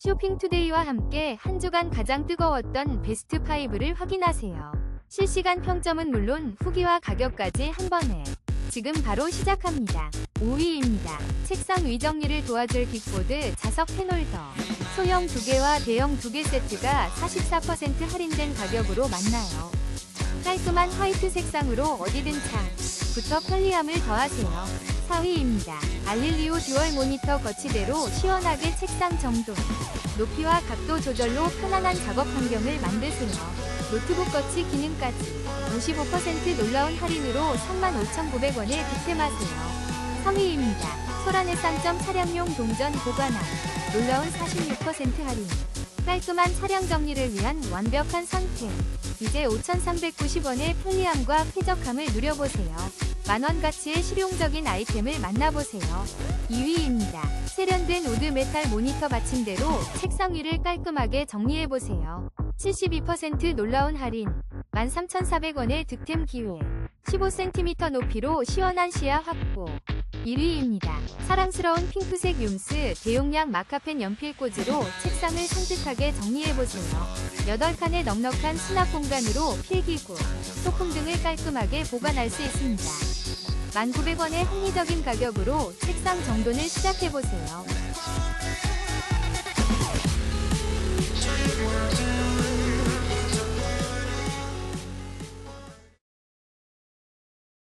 쇼핑투데이와 함께 한 주간 가장 뜨거웠던 베스트 5를 확인하세요. 실시간 평점은 물론 후기와 가격까지 한 번에 지금 바로 시작합니다. 5위입니다. 책상 위 정리를 도와줄 빅보드 자석 펜홀더 소형 2개와 대형 2개 세트가 44% 할인된 가격으로 만나요. 깔끔한 화이트 색상으로 어디든 창부터 편리함을 더하세요. 4위입니다. 알릴리오 듀얼 모니터 거치대로 시원하게 책상 정돈. 높이와 각도 조절로 편안한 작업 환경을 만드세요. 노트북 거치 기능까지 55% 놀라운 할인으로 35,900원에 득템하세요. 3위입니다. 소란의 쌍점 차량용 동전 보관함. 놀라운 46% 할인. 깔끔한 차량 정리를 위한 완벽한 상태. 이제 5,390원의 편리함과 쾌적함을 누려보세요. 만원 가치의 실용적인 아이템을 만나보세요. 2위입니다. 세련된 우드 메탈 모니터 받침대로 책상 위를 깔끔하게 정리해보세요. 72% 놀라운 할인. 13,400원의 득템 기회. 15cm 높이로 시원한 시야 확보. 1위입니다. 사랑스러운 핑크색 윰스 대용량 마카펜 연필 꽂이로 책상을 산뜻하게 정리해보세요. 8칸의 넉넉한 수납 공간으로 필기구, 소품 등을 깔끔하게 보관할 수 있습니다. 1,900원의 합리적인 가격으로 책상 정돈을 시작해보세요.